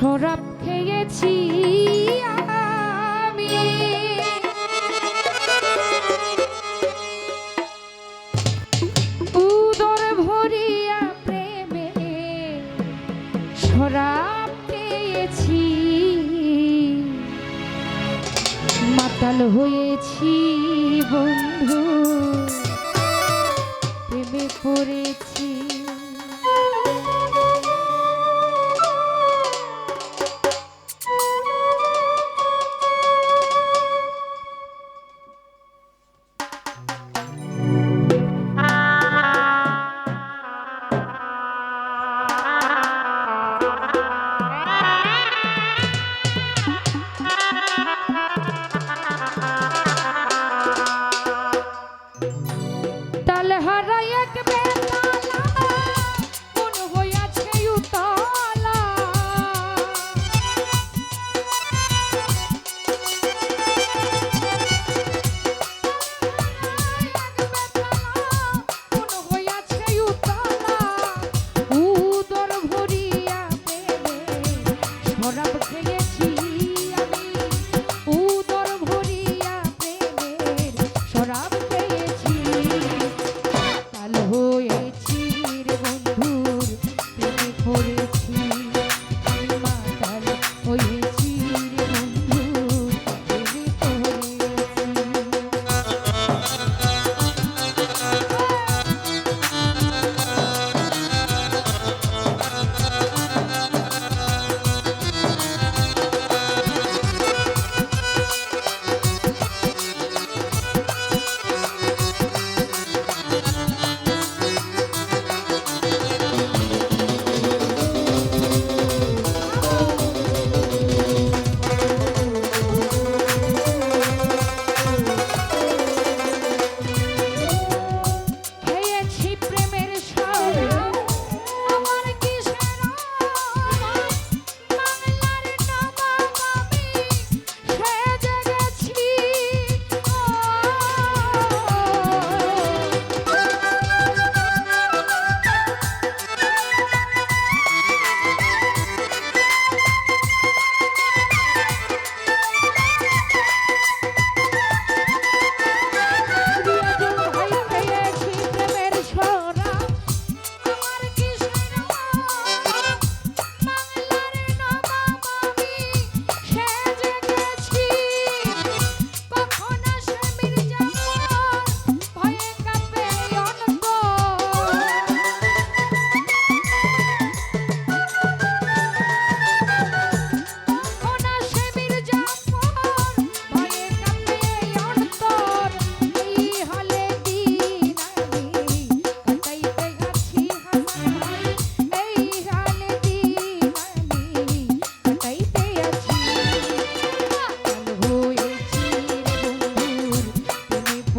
শরাব খেয়েছি আমি। উদর ভরিয়া প্রেমে শরাব খেয়েছি। মাতাল হয়েছি বন্ধু প্রেমে পড়েছি।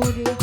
booty.